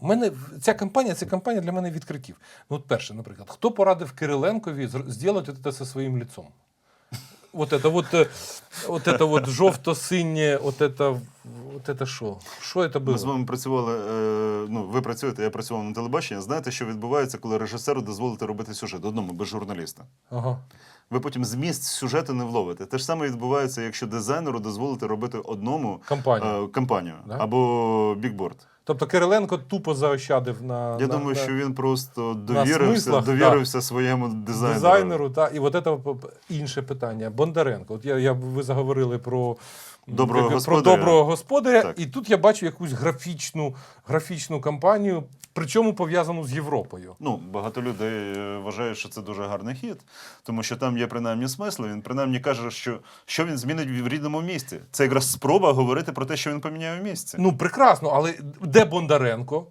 У мене в- ця кампанія, це кампанія для мене відкриттів. Ну, от перше, наприклад, хто порадив Кириленкові зр- зробити це зі своїм лицом? Вот это вот, э, вот это вот жовто-синє, от это, от это що? Що це Ми з вами працювали. Е, ну, ви працюєте, я працював на телебаченні. Знаєте, що відбувається, коли режисеру дозволити робити сюжет одному без журналіста? Ага. Ви потім зміст сюжету не вловите. Те ж саме відбувається, якщо дизайнеру дозволити робити одному Кампанію. е, кампанію Да? або бікборд. Тобто Кириленко тупо заощадив на, Я на, думаю, на що він просто довірився, смислах, довірився своєму дизайнеру. дизайнеру. Та, і от це інше питання. Бондаренко. От я, я, ви заговорили про, Доброго про доброго господаря, Так. і тут я бачу якусь графічну, графічну кампанію, причому пов'язану з Європою. Ну, багато людей е, вважають, що це дуже гарний хід, тому що там є принаймні смисл. Він принаймні каже, що, що він змінить в рідному місті. Це якраз спроба говорити про те, що він поміняє в місці. Ну, прекрасно, але де Бондаренко?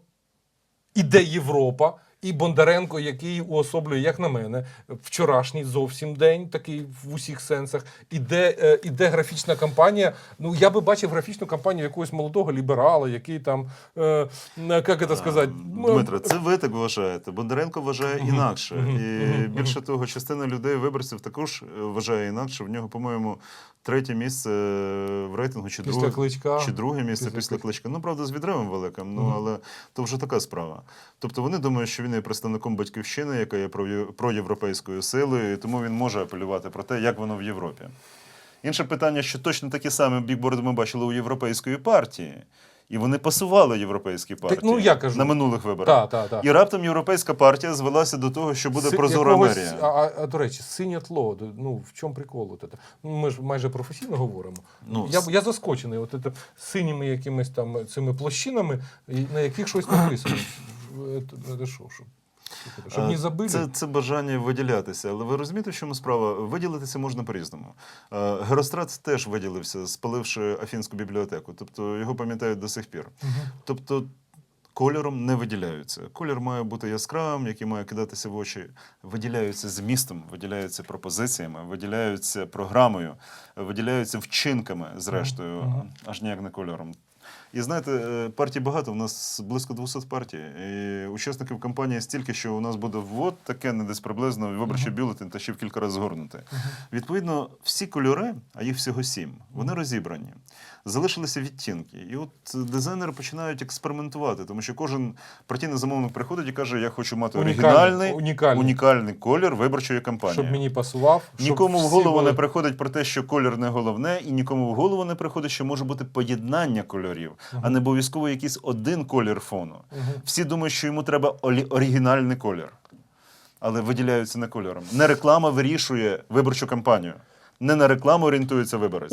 І де Європа? І Бондаренко, який уособлює, як на мене, вчорашній зовсім день, такий в усіх сенсах. І де, е, і графічна кампанія. Ну, я би бачив графічну кампанію якогось молодого ліберала, який там, е, е, як це сказати, ну, Дмитро, це ви так вважаєте. Бондаренко вважає інакше. І більше того, частина людей, виборців, також е, вважає інакше. В нього, по-моєму, третє місце в рейтингу, чи Після друге, Кличка. чи друге місце Після після, кличка. Ну, правда, з відривом великим, ну але то вже така справа. Тобто вони думають, що він є представником батьківщини, яка є про- проєвропейською силою, і тому він може апелювати про те, як воно в Європі. Інше питання, що точно такі самі бікборди ми бачили у європейської партії. І вони пасували європейській партії ну, я кажу. на минулих виборах. Та, та, та. І раптом європейська партія звелася до того, що буде Си- прозора якогось- мерія. А, а, а до речі, синє тло. Ну в чому прикол? От це? Ну, ми ж майже професійно говоримо. Ну, я, я заскочений, от це, синіми якимись там цими площинами, на яких щось написано. Е, що? Щоб, щоб не забили. Це, це бажання виділятися. Але ви розумієте, в чому справа? Виділитися можна по-різному. Герострат теж виділився, спаливши Афінську бібліотеку. Тобто його пам'ятають до сих пір. Тобто. Кольором не виділяються. Колір має бути яскравим, який має кидатися в очі. Виділяються змістом, виділяються пропозиціями, виділяються програмою, виділяються вчинками, зрештою, Мгм. аж ніяк не кольором. І знаєте, е, партій багато, у нас близько 200 партій. І учасників кампанії стільки, що у нас буде от таке не десь приблизно виборчий бюлетень та ще в кілька разів згорнути. Відповідно, всі кольори, а їх всього сім, вони розібрані. Залишилися відтінки. І от дизайнери починають експериментувати, тому що кожен партійний замовник приходить і каже: Я хочу мати Унікальний, оригінальний, унікальний. унікальний колір виборчої кампанії. щоб мені пасував. щоб Нікому в голову були- не приходить про те, що колір не головне, і нікому в голову не приходить, що може бути поєднання кольорів, а не обов'язково якийсь один колір фону. Мгм. Всі думають, що йому треба олі- оригінальний колір, але виділяються не кольором. Не реклама вирішує виборчу кампанію. Не на рекламу орієнтується виборець.